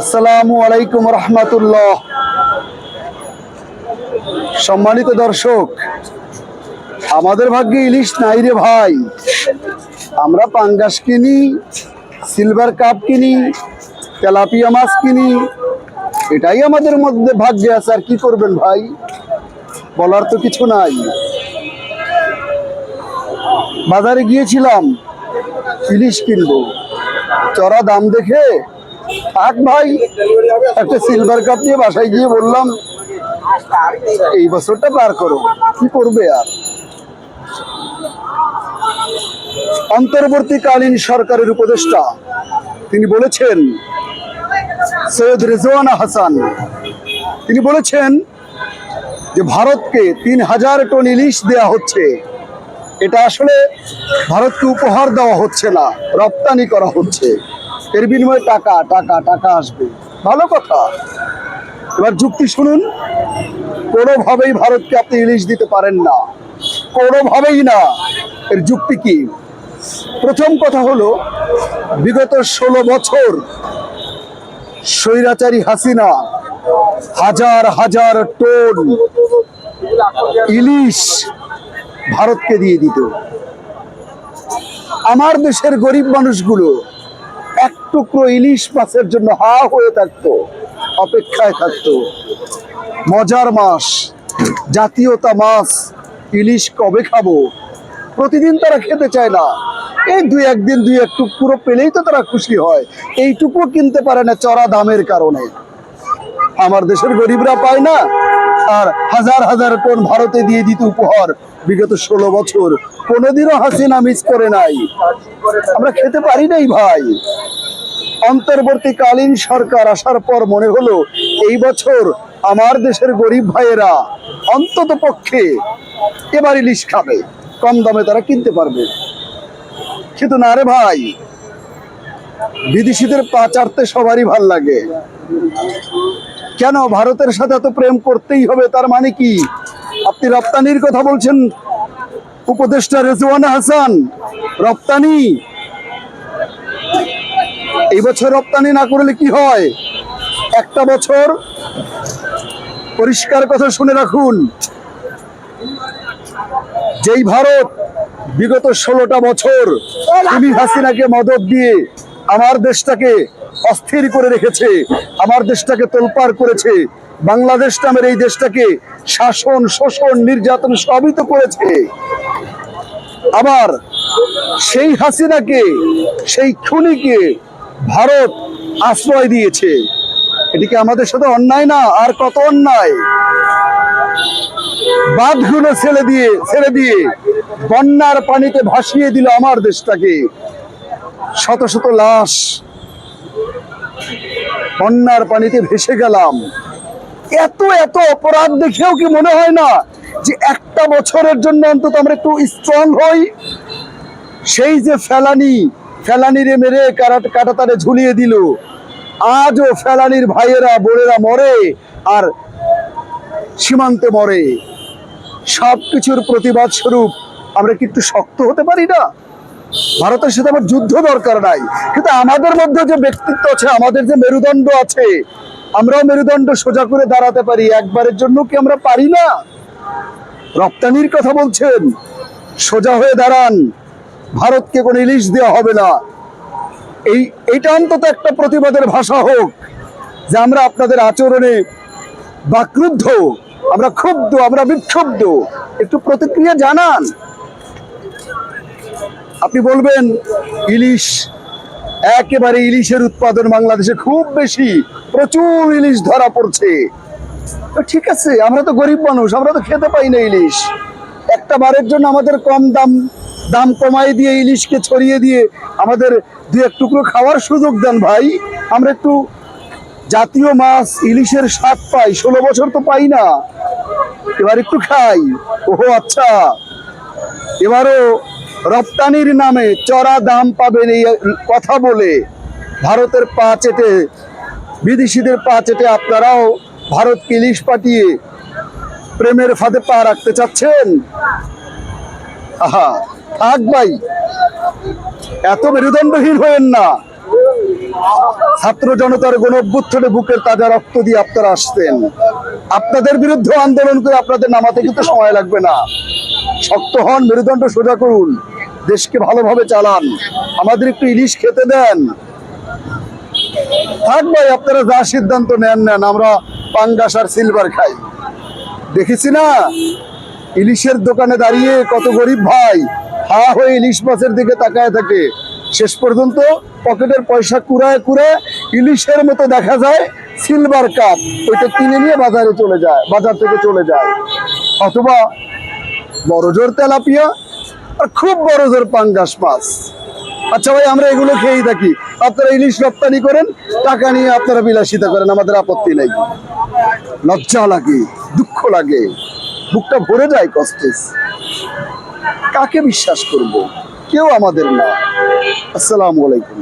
আসসালামু আলাইকুম রহমতুল্লাহ। সম্মানিত দর্শক, আমাদের ভাগ্যে ইলিশ নাই রে ভাই। আমরা পাঙ্গাস কিনি, সিলভার কাপ কিনি, তেলাপিয়া মাছ কিনি। এটাই আমাদের মধ্যে ভাগ্যে আছে, আর কি করবেন ভাই? বলার তো কিছু নাই। বাজারে গিয়েছিলাম, ইলিশ কিনবো। চড়া দাম দেখে থাক ভাই, একটা সিলভার কাপ নিয়ে বাসায় গিয়ে বললাম, এই বছরটা পার করো, কি করবে আর? অন্তর্বর্তীকালীন সরকারের উপদেষ্টা, তিনি বলেছেন, সৈয়দ রেজওয়ানা হাসান, তিনি বলেছেন যে ভারতকে তিন হাজার টন ইলিশ দেয়া হচ্ছে। এটা আসলে ভারতকে উপহার দেওয়া হচ্ছে না, রপ্তানি করা হচ্ছে। এর বিনিময়ে টাকা টাকা টাকা আসবে। ভালো কথা। এবার যুক্তি শুনুন। কোনোভাবেই ভারতকে আপনি ইলিশ দিতে পারেন না। কোনোভাবেই না। এর যুক্তি কি? প্রথম কথা হলো, বিগত ষোলো বছর স্বৈরাচারী হাসিনা হাজার হাজার টন ইলিশ ভারতকে দিয়ে দিত। আমার দেশের গরিব মানুষগুলো এক টুকরো ইলিশ মাছের জন্য হা হয়ে থাকতো, অপেক্ষায় থাকতো। মজার মাস, জাতীয়তা মাছ, ইলিশ কবে খাব? প্রতিদিন তারা খেতে চায় না। এই দুই একদিন দুই এক টুকরো পেলেই তো তারা খুশি হয়। এইটুকু কিনতে পারে না চড়া দামের কারণে। আমার দেশের গরিবরা পায় না আর হাজার হাজার টন ভারতে দিয়ে দিত উপহার। বিগত ষোলো বছর কোনোদিনও হাসিনা মিস করে নাই। আমরা খেতে পারি নাই ভাই। অন্তর্বর্তীকালীন সরকার আসার পর মনে হলো, এই বছর আমার দেশের গরিব ভাইয়েরা অন্তত পক্ষে এবার ইলিশ খাবে। কম দামে তারা কিনতে পারবে। কিন্তু না রে ভাই, বিদেশিদের পা চারতে সবারই ভালো লাগে। কেন ভারতের সাথে তো প্রেম করতেই হবে? তার মানে কি? আপনি রপ্তানির কথা বলছেন উপদেষ্টা রেজওয়ানা হাসান। রপ্তানি? এই বছর রপ্তানি না করলে কি হয়? একটা বছর? পরিষ্কার কথা শুনে রাখুন। যেই ভারত বিগত ষোলোটা বছর তুমি হাসিনাকে মদত দিয়ে আমার দেশটাকে অস্থির করে রেখেছে। আমার দেশটাকে তোলপার করেছে। বাংলাদেশ নামের এই দেশটাকে শাসন, শোষণ, নির্যাতন সবই তো করেছে। আবার সেই হাসিনাকে, সেই খুনিকে ভারত আশ্রয় দিয়েছে। এটিকে আমাদের সাথে অন্যায় না, আর কত অন্যায়? বাঁধগুলো ছেড়ে দিয়ে ছেড়ে দিয়ে বন্যার পানিতে ভাসিয়ে দিল আমার দেশটাকে। শত শত লাশ বন্যার পানিতে ভেসে গেলাম। এত এত অপরাধ দেখেও কি মনে হয় না যে একটা বছরের জন্য অন্তত আমরা একটু স্ট্রং হই? সেই যে ফেলানি, ফেলানিরে মেরে কারাট কাটাতারে ঝুলিয়ে দিল। আজও ফেলানির ভাইয়েরা, বোনেরা মরে আর সীমান্তে মরে। সব কিছুর প্রতিবাদ স্বরূপ আমরা কি একটু শক্ত হতে পারি না? ভারতের সাথে আমার যুদ্ধ দরকার নাই। কিন্তু আমাদের মধ্যে যে ব্যক্তিত্ব আছে, আমাদের যে মেরুদণ্ড আছে, আমরাও মেরুদণ্ড সোজা করে দাঁড়াতে পারি। একবারের জন্য কি আমরা পারি না? রপ্তানির কথা বলছেন, সোজা হয়ে দাঁড়ান, ভারতকে কোনো ইলিশ দেওয়া হবে না। এই, এইটা অন্তত একটা প্রতিবাদের ভাষা হোক, যে আমরা আপনাদের আচরণে বাক্রুদ্ধ, আমরা ক্ষুব্ধ, আমরা বিক্ষুব্ধ। একটু প্রতিক্রিয়া জানান। আপনি বলবেন, ইলিশ, একেবারে ইলিশের উৎপাদন বাংলাদেশে খুব বেশি, প্রচুর ইলিশ ধরা পড়ছে। ঠিক আছে, আমরা তো গরিব মানুষ, আমরা তো খেতে পাই না ইলিশ। একটা বারের জন্য আমাদের কম দাম দাম কমাই দিয়ে ইলিশকে ছড়িয়ে দিয়ে আমাদের দু এক টুকরো খাওয়ার সুযোগ দেন ভাই। আমরা একটু জাতীয় মাছ, ইলিশের স্বাদ পাই, ষোলো বছর তো পাই না। এবার একটু খাই। ওহো আচ্ছা। এবারও রপ্তানির নামে চড়া দাম পাবেন এই কথা বলে ভারতের পা চেটে, বিদেশিদের পা চেটে আপনারাও ভারতকে ইলিশ পাঠিয়ে প্রেমের ফাঁদে পা রাখতে চাচ্ছেন? আহা, থাক ভাই, এত মেরুদণ্ডহীন হয়েন না। ছাত্র জনতার গণ অভ্যুত্থানে বুকের তাজা রক্ত দিয়ে আপনারা আসতেন আপনাদের বিরুদ্ধে আন্দোলন করে আপনাদের নামাতে কিন্তু সময় লাগবে না। শক্ত হন, মেরুদণ্ড সোজা করুন। দেশকে ভালোভাবে চালান। আমাদের একটু ইলিশ খেতে দেন। থাক ভাই, আপনারা যা সিদ্ধান্ত নেন নেন। আমরা পাঙ্গাস আর সিলভার খাই। দেখেছি না? ইলিশের দোকানে দাঁড়িয়ে কত গরিব ভাই, হা হয়ে ইলিশ মাছের দিকে তাকায় থাকে। শেষ পর্যন্ত পকেটের পয়সা কুড়ায় কুড়ায় ইলিশের মতো দেখা যায় সিলভার কাপ। ওইটা কিনে নিয়ে বাজারে চলে যায়, বাজার থেকে চলে যায়। অথবা বড় জোর তেলাপিয়া আর খুব বড় জোর পাঙ্গাস মাছ। আচ্ছা ভাই, আমরা এগুলো খেয়েই থাকি। আপনারা ইলিশ রপ্তানি করেন, টাকা নিয়ে আপনারা বিলাসিতা করেন, আমাদের আপত্তি নেই। লজ্জা লাগে, দুঃখ লাগে। বুকটা ভরে যায় কষ্টে কাকে বিশ্বাস করব? কেউ আমাদের না। আসসালামু আলাইকুম।